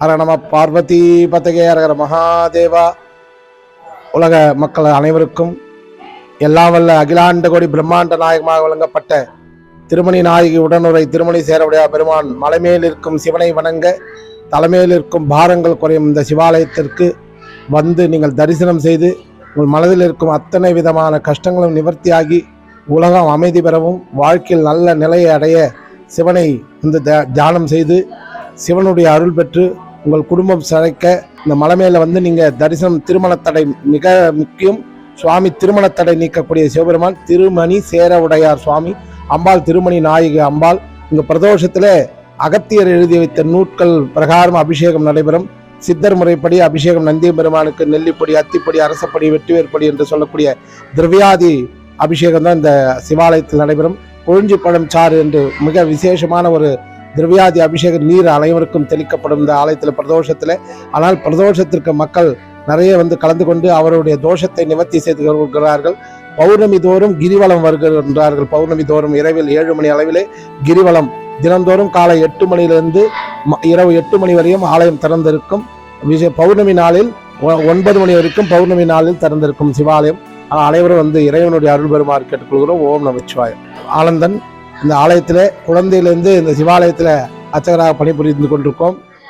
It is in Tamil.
அர நம பார்வதி பதகே அரகர மகாதேவா. உலக மக்கள் அனைவருக்கும் எல்லாம் வல்ல அகிலாண்ட கோடி பிரம்மாண்ட நாயகமாக வழங்கப்பட்ட திருமணி நாயகி உடனுரை திருமணி சேரவுடைய பெருமான் மலைமேல் இருக்கும் சிவனை வணங்க தலைமையில் இருக்கும் பாரங்கள் குறையும் இந்த சிவாலயத்திற்கு வந்து நீங்கள் தரிசனம் செய்து உங்கள் மனதில் இருக்கும் அத்தனை விதமான கஷ்டங்களும் நிவர்த்தியாகி உலகம் அமைதி பெறவும் வாழ்க்கையில் நல்ல நிலையை அடைய சிவனை வந்து த- தியானம் செய்து சிவனுடைய அருள் பெற்று உங்கள் குடும்பம் சிறைக்க இந்த மலை மேல வந்து நீங்க தரிசனம் திருமணத்தடை மிக முக்கியம். சுவாமி திருமணத்தடை நீக்கக்கூடிய சிவபெருமான் திருமணி சேர உடையார் சுவாமி அம்பாள் திருமணி நாயகி அம்பாள். இங்க பிரதோஷத்துல அகத்தியர் எழுதி வைத்த நூட்கள் பிரகாரம் அபிஷேகம் நடைபெறும். சித்தர் முறைப்படி அபிஷேகம் நந்திய பெருமானுக்கு நெல்லிப்பொடி அத்திப்படி அரசப்படி வெற்றிவேற்படி என்று சொல்லக்கூடிய திரவியாதி அபிஷேகம் தான் இந்த சிவாலயத்தில் நடைபெறும். கொழிஞ்சி பழம் சாறு என்று மிக விசேஷமான ஒரு திரவியாதி அபிஷேக நீர் அனைவருக்கும் தெளிக்கப்படும் இந்த ஆலயத்தில் பிரதோஷத்தில். ஆனால் பிரதோஷத்திற்கு மக்கள் நிறைய வந்து கலந்து கொண்டு அவருடைய தோஷத்தை நிவர்த்தி செய்து கொள்கிறார்கள். பௌர்ணமி தோறும் கிரிவலம் வருகின்றார்கள். பௌர்ணமி தோறும் இரவில் ஏழு மணி அளவிலே கிரிவலம். தினந்தோறும் காலை எட்டு மணியிலிருந்து ம- இரவு எட்டு மணி வரையும் ஆலயம் திறந்திருக்கும். விஜய் பௌர்ணமி நாளில் ஒ- ஒன்பது மணி வரைக்கும் பௌர்ணமி நாளில் திறந்திருக்கும் சிவாலயம். ஆனால் அனைவரும் வந்து இறைவனுடைய அருள் பெருமாறு கேட்டுக்கொள்கிறோம். ஓம் நமச்சிவாயம். ஆனந்தன் இந்த ஆலயத்தில் குழந்தையிலேருந்து இந்த சிவாலயத்தில் அர்ச்சகராக பணிபுரிந்து கொண்டிருக்கோம்.